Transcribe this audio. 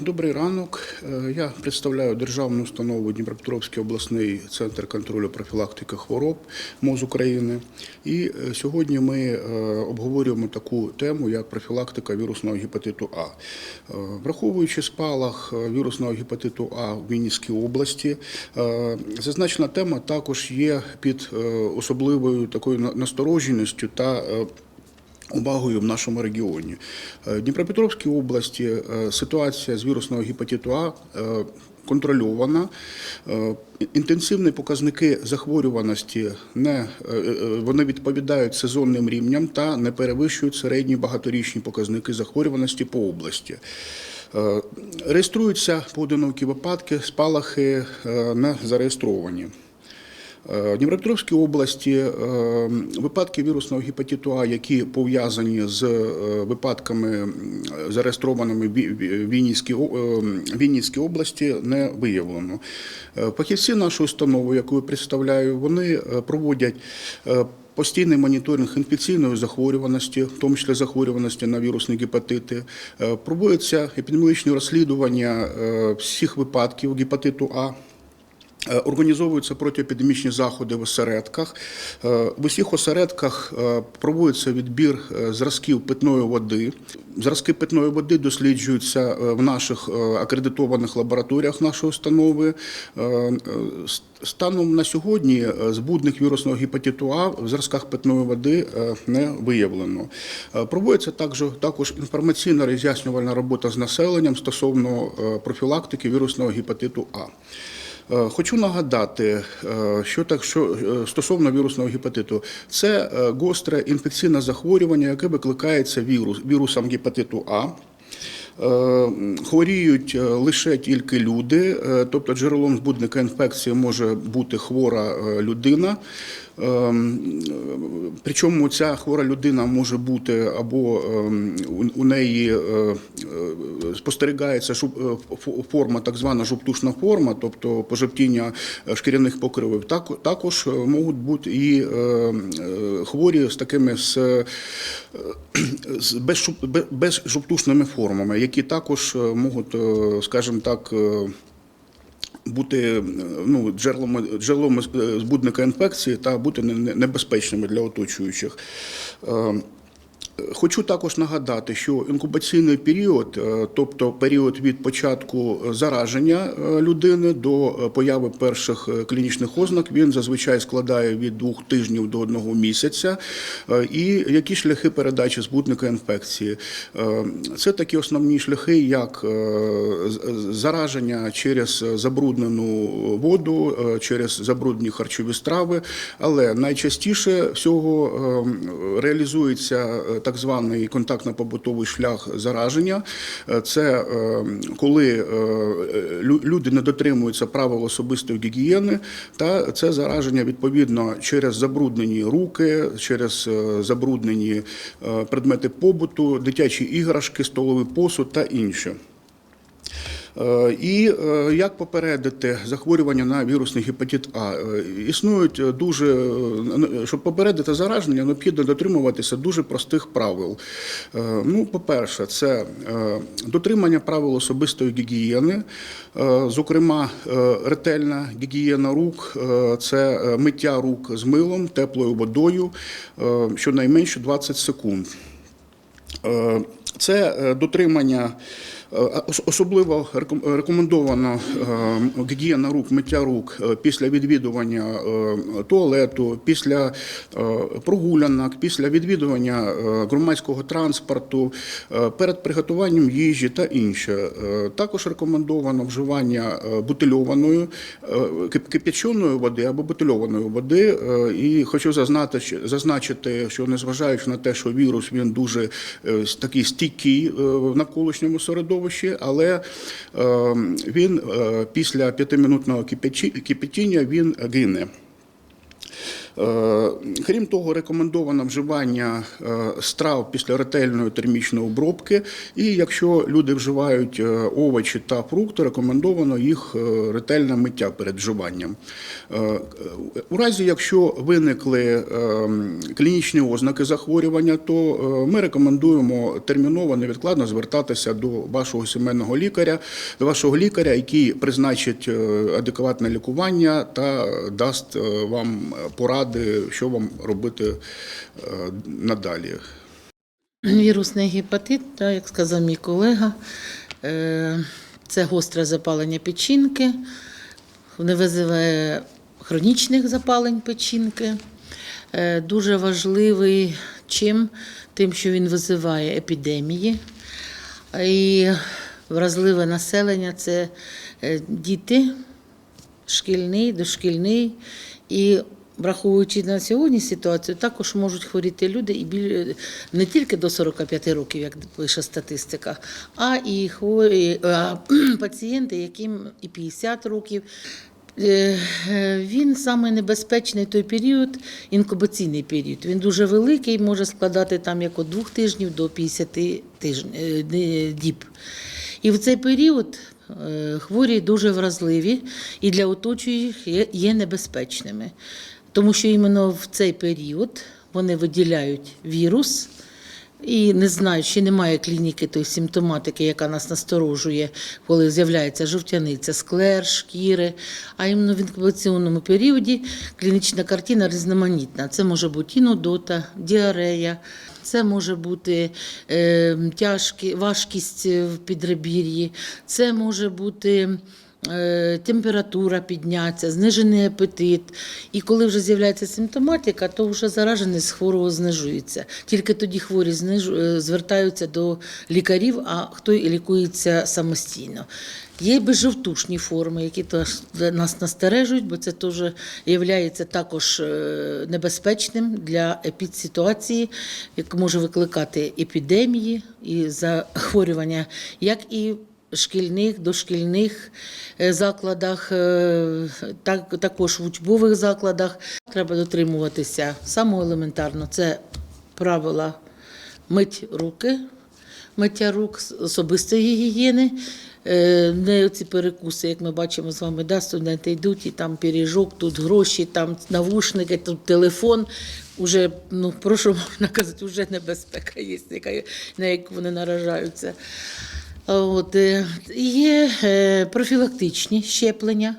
Добрий ранок. Е, Я представляю державну установу Дніпропетровський обласний центр контролю профілактики хвороб МОЗ України. І е, сьогодні ми е, обговорюємо таку тему, як профілактика вірусного гепатиту А. Враховуючи спалах вірусного гепатиту А в Вінницькій області, зазначена тема також є під особливою такою на- настороженістю та увагою в нашому регіоні. Е, В Дніпропетровській області е, ситуація з вірусного гепатиту А е, контрольована. Інтенсивні показники захворюваності не вони відповідають сезонним рівням та не перевищують середні багаторічні показники захворюваності по області. Реєструються поодинокі випадки, спалахи не зареєстровані. Е, В Дніпропетровській області е, випадки вірусного гепатиту А, які пов'язані з випадками зареєстрованими в Ві- Ві- Вінницькій області, не виявлено. Е, Фахівці нашої установи, яку я представляю, вони проводять Постійний моніторинг інфекційної захворюваності, в тому числі захворюваності на вірусні гепатити, проводяться епідеміологічні розслідування всіх випадків гепатиту А. Е, Організовуються протиепідемічні заходи в осередках. Е, В усіх осередках е, проводиться відбір зразків питної води. Зразки питної води досліджуються в наших акредитованих лабораторіях нашої установи. Станом на сьогодні збудник вірусного гепатиту А в зразках питної води не виявлено. Проводиться також, також інформаційна роз'яснювальна робота з населенням стосовно профілактики вірусного гепатиту А. Е, Хочу нагадати, е, що так, що е, стосовно вірусного гепатиту, це гостре інфекційне захворювання, яке викликається вірус, вірусом гепатиту А. Хворіють лише тільки люди, тобто джерелом збудника інфекції може бути хвора людина. Е, м, е, Причому ця хвора людина може бути або ем, у- неї е, е, спостерігається е, форма, так звана жовтушна форма, тобто пожовтіння е, шкіряних покривів. Також можуть бути і хворі з такими з, з безжовтушними формами, які також можуть, скажімо так, бути е, ну, джерелом, джерелом е, збудника інфекції та бути не- не- небезпечними для оточуючих. Е, Хочу також нагадати, що інкубаційний період, е, тобто період від початку зараження е, людини до е, появи перших е, клінічних ознак, він зазвичай складає від двох тижнів до одного місяця. Е, І які шляхи передачі збудника інфекції? Е, Це такі основні шляхи, як е, зараження через забруднену воду, е, через забруднені харчові страви, але найчастіше всього е, реалізується е, так званий контактно-побутовий шлях зараження. Е, Це е, коли е, люди не дотримуються правил особистої гігієни, та це зараження відповідно через забруднені руки, через забруднені предмети побуту, дитячі іграшки, столовий посуд та інше. Е, І е, як попередити захворювання на вірусний гепатит А? Е, Існують дуже, щоб попередити зараження, необхідно дотримуватися дуже простих правил. Ну, по-перше, це дотримання правил особистої гігієни, зокрема, ретельна гігієна рук, це миття рук з милом, теплою водою, щонайменше 20 секунд. Це дотримання. Е, ос- Особливо реком- рекомендовано е, гігієна рук, миття рук е, після відвідування туалету, після прогулянок, після відвідування громадського транспорту, перед приготуванням їжі та інше. Також рекомендовано вживання бутильованої, кип'яченої води або бутильованої води. І хочу зазначити, що незважаючи на те, що вірус він дуже такий стійкий в навколишньому середовищі, але е, він е, після п'ятиминутного кипятіння він гине. Е, Крім того, рекомендовано вживання е, страв після ретельної термічної обробки. І якщо люди вживають е, овочі та фрукти, рекомендовано їх ретельне миття перед вживанням. У разі, якщо виникли клінічні ознаки захворювання, то ми рекомендуємо терміново невідкладно звертатися до вашого сімейного лікаря, до вашого лікаря, який призначить адекватне лікування та дасть вам поради, що вам робити е, надалі. Вірусний гепатит, так, як сказав мій колега, е, це гостре запалення печінки, не визиває хронічних запалень печінки. Е, Дуже важливий чим? Тим, що він визиває епідемії. І вразливе населення це діти, шкільний, дошкільний. І враховуючи на сьогодні ситуацію, також можуть хворіти люди і біль... не тільки до 45 років, як пише статистика, а і хворі а, пацієнти, яким і 50 років. Е, е, Він саме небезпечний той період, інкубаційний період. Він дуже великий, може складати там як від двох тижнів до 50 тижнів, е, діб. І в цей період хворі дуже вразливі і для оточуючих є небезпечними. Тому що іменно в цей період вони виділяють вірус. І не знаю, ще немає клініки тої симптоматики, яка нас насторожує, коли з'являється жовтяниця, склер, шкіри. А іменно в інкубаційному періоді клінічна картина різноманітна. Це може бути і нудота, діарея, це може бути е, тяжкі, важкість в підребір'ї, це може бути. Е, Температура підняться, знижений апетит. І коли вже з'являється симптоматика, то вже зараженість хворого знижується. Тільки тоді хворі е, звертаються до лікарів, а хто лікується самостійно. Є безжовтушні форми, які нас настережують, бо це теж є також е, небезпечним для епідситуації, яка може викликати епідемії і захворювання, як і шкільних, дошкільних е, закладах, е, так, також в учбових закладах. Треба дотримуватися самого елементарно. Це правила мить руки, миття рук, особистої гігієни. Е, Не ці перекуси, як ми бачимо з вами, да, студенти йдуть, і там пиріжок, тут гроші, там навушники, тут телефон. Уже, ну, прошу можна казати, вже небезпека є, на яку вони наражаються. От, е, є е, профілактичні щеплення.